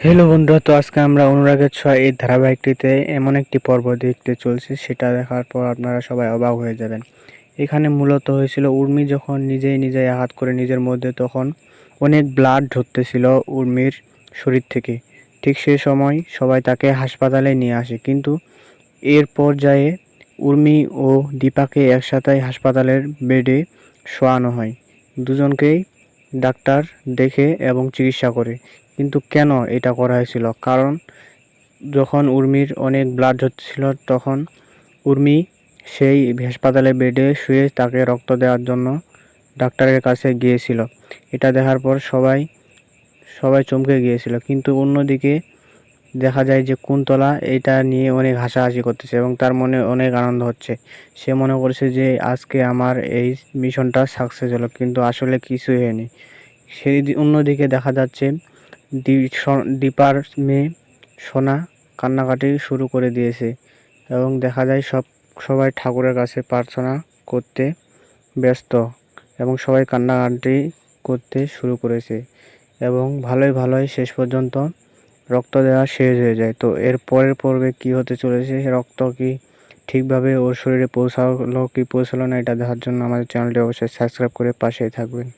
Hello বন্ধুরা, তো আজকে আমরা অনুরাগের ছোঁয়া এই ধারাবাহিকটিতে এমন একটি পর্ব দেখতে চলছি, সেটা দেখার পর আপনারা সবাই অবাক হয়ে যাবেন। এখানে মূলত হয়েছিল, উর্মি যখন নিজেই নিজেই আঘাত করে নিজের মধ্যে, তখন অনেক ব্লাড ঝরতেছিল উর্মির শরীর থেকে। ঠিক সেই সময় সবাই তাকে হাসপাতালে নিয়ে আসে, কিন্তু এর পর্যায়ে উর্মি ও দীপাকে একসাথে হাসপাতালের বেডে শোয়ানো হয়। দুজনকেই ডাক্তার দেখে এবং চিকিৎসা করে। কিন্তু কেন এটা করা হয়েছিল? কারণ যখন উর্মির অনেক ব্লাড হচ্ছিল, তখন উর্মি সেই হাসপাতালে বেডে শুয়ে তাকে রক্ত দেওয়ার জন্য ডাক্তারের কাছে গিয়েছিল। এটা দেখার পর সবাই সবাই চমকে গিয়েছিল। কিন্তু অন্যদিকে দেখা যায় যে কুন্তলা এটা নিয়ে অনেক হাসাহাসি করতেছে এবং তার মনে অনেক আনন্দ হচ্ছে। সে মনে করছে যে আজকে আমার এই মিশনটা সাকসেস হলো, কিন্তু আসলে কিছুই হয়নি। সেই অন্যদিকে দেখা যাচ্ছে দীপার মেয়ে সোনা কান্নাকাটি শুরু করে দিয়েছে এবং দেখা যায় সব, সবাই ঠাকুরের কাছে প্রার্থনা করতে ব্যস্ত এবং সবাই কান্নাকাটি করতে শুরু করেছে এবং ভালোই ভালোই শেষ পর্যন্ত রক্ত দেওয়া শেষ হয়ে যায়। তো এর পরের পর্বে কি হতে চলেছে রক্ত কি ঠিকভাবে ওর শরীরে পৌঁছালো, কি পৌঁছালো না, এটা দেখার জন্য আমাদের চ্যানেলটি অবশ্যই সাবস্ক্রাইব করে পাশেই থাকবেন।